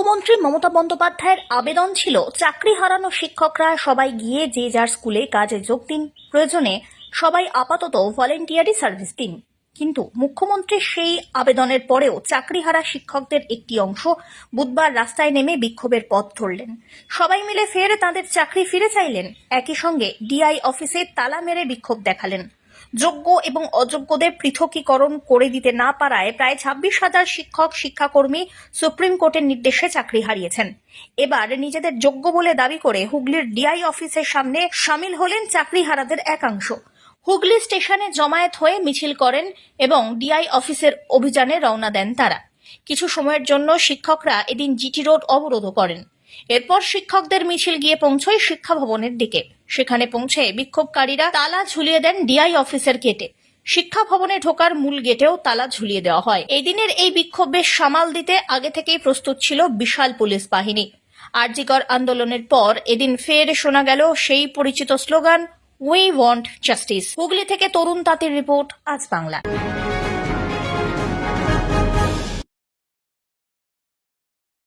মুখ্যমন্ত্রী মমতা বন্দ্যোপাধ্যায়ের আবেদন ছিল, চাকরি হারানো শিক্ষকরা সবাই গিয়ে যে যার স্কুলে কাজে যোগ দিন। প্রয়োজনে সবাই আপাতত ভলেন্টিয়ারি সার্ভিস দিন। কিন্তু মুখ্যমন্ত্রীর সেই আবেদনের পরেও চাকরিহারা শিক্ষকদের একটি অংশ বুধবার রাস্তায় নেমে বিক্ষোভের পথ ধরলেন। সবাই মিলে ফের তাদের চাকরি ফিরে চাইলেন। একই সঙ্গে ডিআই অফিসে তালা মেরে বিক্ষোভ দেখালেন। যোগ্য এবং অযোগ্যদের পৃথকীকরণ করে দিতে না পারায় প্রায় ছাব্বিশ হাজার শিক্ষক, শিক্ষাকর্মী সুপ্রিম কোর্টের নির্দেশে চাকরি হারিয়েছেন। এবার নিজেদের যোগ্য বলে দাবি করে হুগলির ডিআই অফিসের সামনে সামিল হলেন চাকরিহারাদের একাংশ। হুগলি স্টেশনে জমায়েত হয়ে মিছিল করেন এবং ডিআই অফিসের অভিযানে রওনা দেন তারা। কিছু সময়ের জন্য শিক্ষকরা এদিন জিটি রোড অবরোধ করেন। এরপর শিক্ষকদের মিছিল গিয়ে পৌঁছয় শিক্ষা ভবনের দিকে। সেখানে পৌঁছে বিক্ষোভকারীরা তালা ঝুলিয়ে দেন ডিআই অফিসের গেটে। শিক্ষা ভবনে ঢোকার মূল গেটেও তালা ঝুলিয়ে দেওয়া হয়। এই দিনের এই বিক্ষোভে সামাল দিতে আগে থেকেই প্রস্তুত ছিল বিশাল পুলিশ বাহিনী। আরজিকর আন্দোলনের পর এদিন ফের শোনা গেল সেই পরিচিত slogan we want justice Hooghly থেকে তরুণ তাঁতির রিপোর্ট, আজ বাংলা।